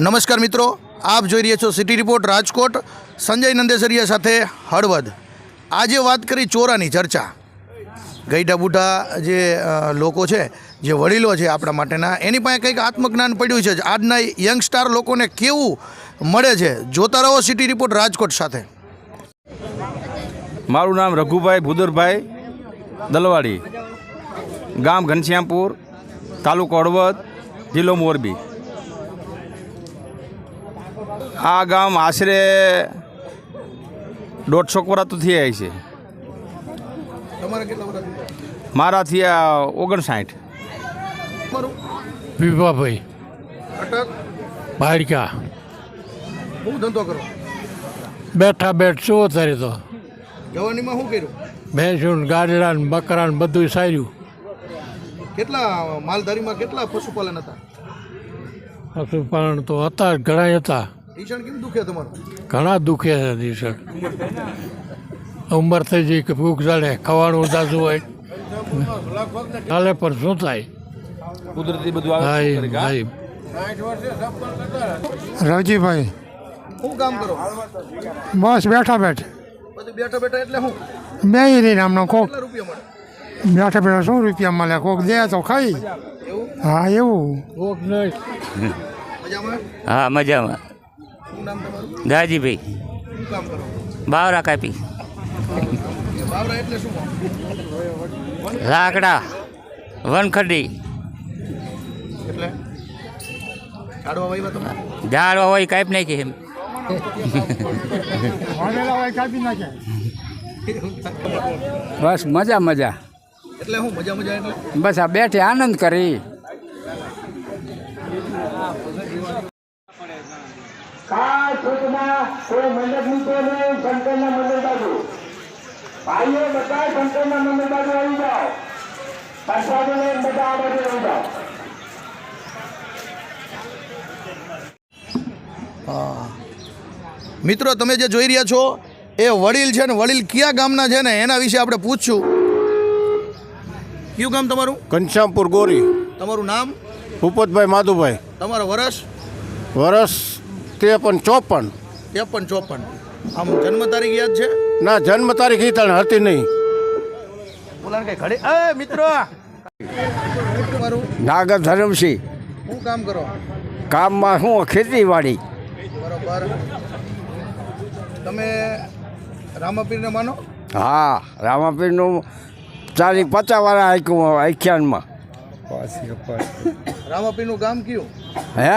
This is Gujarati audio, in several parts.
નમસ્કાર મિત્રો, આપ જોઈ રહ્યા છો સિટી રિપોર્ટ રાજકોટ. સંજય નંદેસરિયા સાથે હળવદ. આજે વાત કરી ચોરાની ચર્ચા. ગઈઢા બુઢા જે લોકો છે, જે વડીલો છે આપણા માટેના, એની પાસે કંઈક આત્મજ્ઞાન પડ્યું છે. આજના યંગસ્ટાર લોકોને કેવું મળે છે? જોતા રહો સિટી રિપોર્ટ રાજકોટ સાથે. મારું નામ રઘુભાઈ ભુદરભાઈ દલવાડી. ગામ ઘનશ્યામપુર, તાલુકો હળવદ, જિલ્લો મોરબી. આ ગામ આશરે દોઢસો કોરા તો થઈ છે. તમારા કેટલા મારા થયા ઓગણસાઠ. વિભાભાઈ. અટક. હું બહુ ધંધો કરો? બેઠા બેઠ શું અત્યારે તો. જવાનીમાં શું કર્યું? ભેંસું ગાડલા ને બકરા ને બધું સાર્યું. કેટલા માલધારીમાં કેટલા પશુપાલન હતા? પશુપાલન તો હતા ઘણા હતા. ઈશાન કેમ દુખે તમારું? ઘણા દુખે છે દિવસે ઉંમર થઈ જઈ કે ભૂખ જાણે ખવાનું ઉદાસું હોય. ચાલે પણ શું થાય? કુદરતી બધું હા? આવે હા. રવજીભાઈ. શું કામ કરો? બસ બેઠા બેઠ. બેઠા બેઠા એટલે શું? બે રહીને આમનો કોક. કેટલા રૂપિયા મળે? બેઠા બેઠા શું રૂપિયા મળે? કોક દે તો ખાઈ. હા એવું. કોક નહીં. હા મજામાં. શું નામ તમારું? ગાજીભાઈ. શું કામ કરો બાવરા કાપી. બાવરા એટલે શું લાકડા વનખડી. એટલે? કાઢવા વાવ્યા તમે? ઝાડ હોય કાપી નાખી એમ. કાપી નાખે. બસ મજા મજા. એટલે શું મજા મજા એટલે? બસ આ બેઠે આનંદ કરી. ખાસ કોઈ મંડપ નીચે નહીં શંકરના મંદિર બાજુ. ભાઈઓ બધા શંકરના મંદિર બાજુ આવી જાઓ પ્રસાદો લઈને બધા આ બાજુ આવી જાઓ મિત્રો તમે જે જોઈ રહ્યા છો એ વડીલ છે ને વડીલ કયા ગામના છે ને એના વિશે આપણે પૂછશું. કયું ગામ તમારું? ઘનશ્યામપુર ગોરી. તમારું નામ? ભૂપતભાઈ માધુભાઈ. તમારો વરસ? વરસ ત્રેપન ચોપન. ત્રેપન ચોપન. આમ જન્મ તારીખ યાદ છે? ના જન્મ તારીખ ઈ તણ હતી નહીં. બોલાને કઈ ઘડી એ મિત્રો! તમારું નાગર ધરમસિંહ. શું કામ કરો? કામમાં શું ખેતીવાડી. બરોબર. તમે રામાપીરને માનો? હા રામાપીરનું ચાલી પચાસ વાળા આખ્યું આખ્યાનમાં રામાપીરનું ગામ કયું? હે?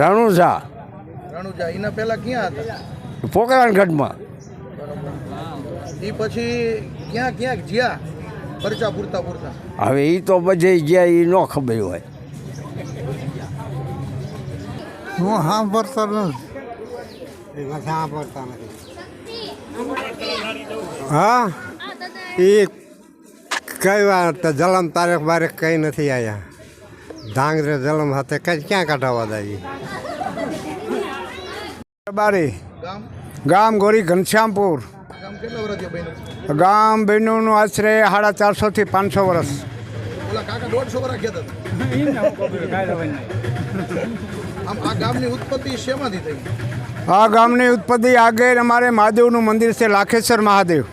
રણુજા. રણુજા એના પહેલા ક્યાં હતા? પોકરાણગઢમાં એ પછી ક્યાં ક્યાંક જ્યાં પરચા પૂરતા પૂરતા? હવે એ તો બધે ગયા એ ન ખબર હોય. હું સાંભળતો નથી. હા? એ કઈ વાર તો જલમ તારીખ બારીખ કંઈ નથી આવ્યા ધાંગરે જલમ હાથે કઈ ક્યાં કાઢવા દાવી બારી. ગામ? ગોરી ઘનશ્યામપુર. ગામ બહેનોનું આશરે સાડા ચારસોથી પાંચસો વર્ષ. આ ગામની ઉત્પત્તિ આગળ અમારે મહાદેવનું મંદિર છે લાખેશ્વર મહાદેવ.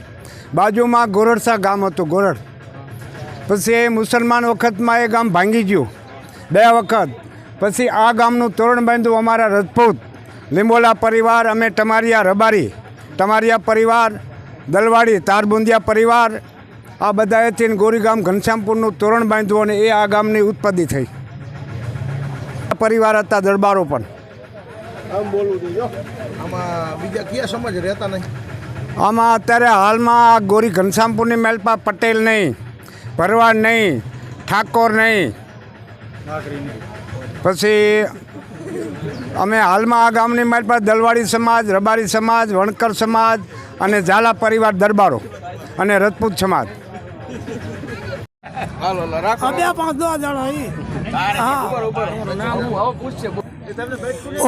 બાજુમાં ગોરડસા ગામ હતું ગોરડ. પછી એ મુસલમાન વખતમાં એ ગામ ભાંગી ગયું બે વખત. પછી આ ગામનું તોરણ બાંધ્યું અમારા રજપૂત. લીંબોલા પરિવાર અમે ટમારિયા રબારી ટમારિયા પરિવાર દલવાડી તારબુંદિયા પરિવાર આ બધાએથી ગોરીગામ ઘનશ્યામપુરનું તોરણ બાંધ્યું અને એ આ ગામની ઉત્પત્તિ થઈ. પરિવાર હતા દરબારો પણ. આમાં બીજા કયા સમાજ રહેતા નહીં? આમાં અત્યારે હાલમાં ગોરી ઘનશ્યામપુરની મેલપા પટેલ નહીં ભરવાડ નહીં ઠાકોર નહીં. પછી અમે હાલમાં આ ગામની માલપા દલવાડી સમાજ રબારી સમાજ વણકર સમાજ અને ઝાલા પરિવાર દરબારો અને રજપૂત સમાજ.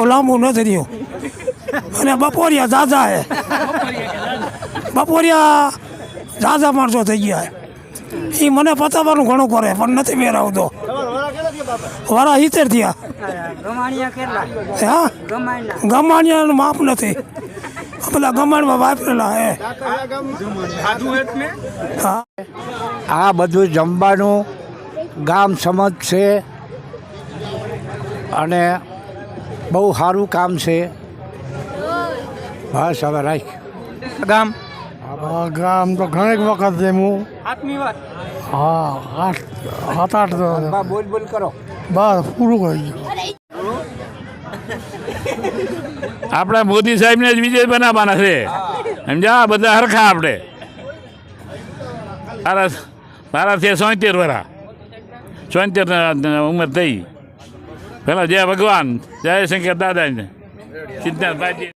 લાંબુ નથી રહ્યું. અને બપોરિયા ઝાઝા હે. બપોરિયા ઝાઝા? માણસો થઈ ગયા એ મને પતાવવાનું ઘણું કરે પણ નથી મેર આવતો વારા હિતેર થયા. હા? ગમાણિયાનું માપ નથી. પેલા ગમાણમાં વાપરેલા હે. હા આ બધું જમવાનું ગામ સમજ છે અને બહુ સારું કામ છે. બસ હવે રાખ. ગામ? ગામ તો ઘણી વખત છે હું હા આઠ સાત આઠ બોલ બોલ કરો. બસ પૂરું કરી ગયું આપણા મોદી સાહેબને જ વિજય બનાવવાના છે. સમજ્યા? બધા હરખા આપણે. મારા મારા છે સોતેર વરા. સોતેર ઉંમર થઈ. પેલા જય ભગવાન જય શંકર દાદાને. સિદ્ધાર્થ બાજી